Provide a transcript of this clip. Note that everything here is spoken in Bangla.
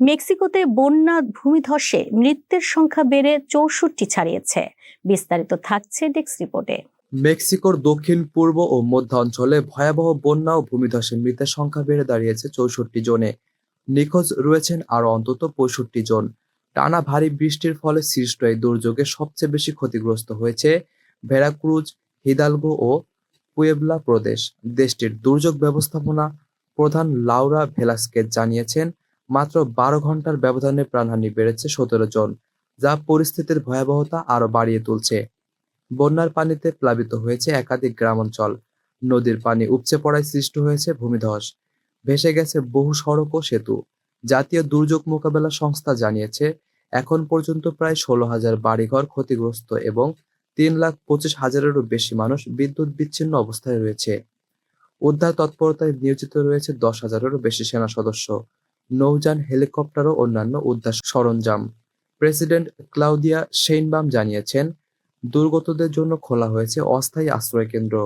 মেক্সিকোতে বন্যা ভূমিধসে মৃত্যুর সংখ্যা বেড়ে চৌষট্টি ছাড়িয়েছে। বিস্তারিত থাকছে ডেক্স রিপোর্টে। মেক্সিকোর দক্ষিণ, পূর্ব ও মধ্য অঞ্চলে ভয়াবহ বন্যা ও ভূমিধসে মৃতের সংখ্যা বেড়ে দাঁড়িয়েছে চৌষট্টি জনে। নিখোঁজ রয়েছেন আরও অন্তত পঁয়ষট্টি জন। টানা ভারী বৃষ্টির ফলে সৃষ্ট এই দুর্যোগে সবচেয়ে বেশি ক্ষতিগ্রস্ত হয়েছে ভেরাক্রুজ, হিদালগো ও পুয়েবলা প্রদেশ। দেশটির দুর্যোগ ব্যবস্থাপনা প্রধান লাউরা ভেলাস্কেজ জানিয়েছেন মাত্র বারো ঘণ্টার ব্যবধানে প্রাণহানি বেড়েছে সতেরো জন, যা পরিস্থিতির ভয়াবহতা আরও বাড়িয়ে তুলছে। বন্যার পানিতে প্লাবিত হয়েছে একাধিক গ্রামাঞ্চল। নদীর পানি উপচে পড়ায় সৃষ্টি হয়েছে ভূমিধস। ভেসে গেছে বহু সড়ক ও সেতু। জাতীয় দুর্যোগ মোকাবেলা সংস্থা জানিয়েছে, এখন পর্যন্ত প্রায় ষোলো হাজার বাড়িঘর ক্ষতিগ্রস্ত এবং তিন লাখ পঁচিশ হাজারেরও বেশি মানুষ বিদ্যুৎ বিচ্ছিন্ন অবস্থায় রয়েছে। উদ্ধার তৎপরতায় নিয়োজিত রয়েছে দশ হাজারেরও বেশি সেনা সদস্য। নৌযান হেলিকপ্টার ও অন্যান্য উদ্ধার সরঞ্জাম। প্রেসিডেন্ট ক্লাউদিয়া শেইনবাম জানিয়েছেন, দুর্গতদের জন্য খোলা হয়েছে অস্থায়ী আশ্রয় কেন্দ্র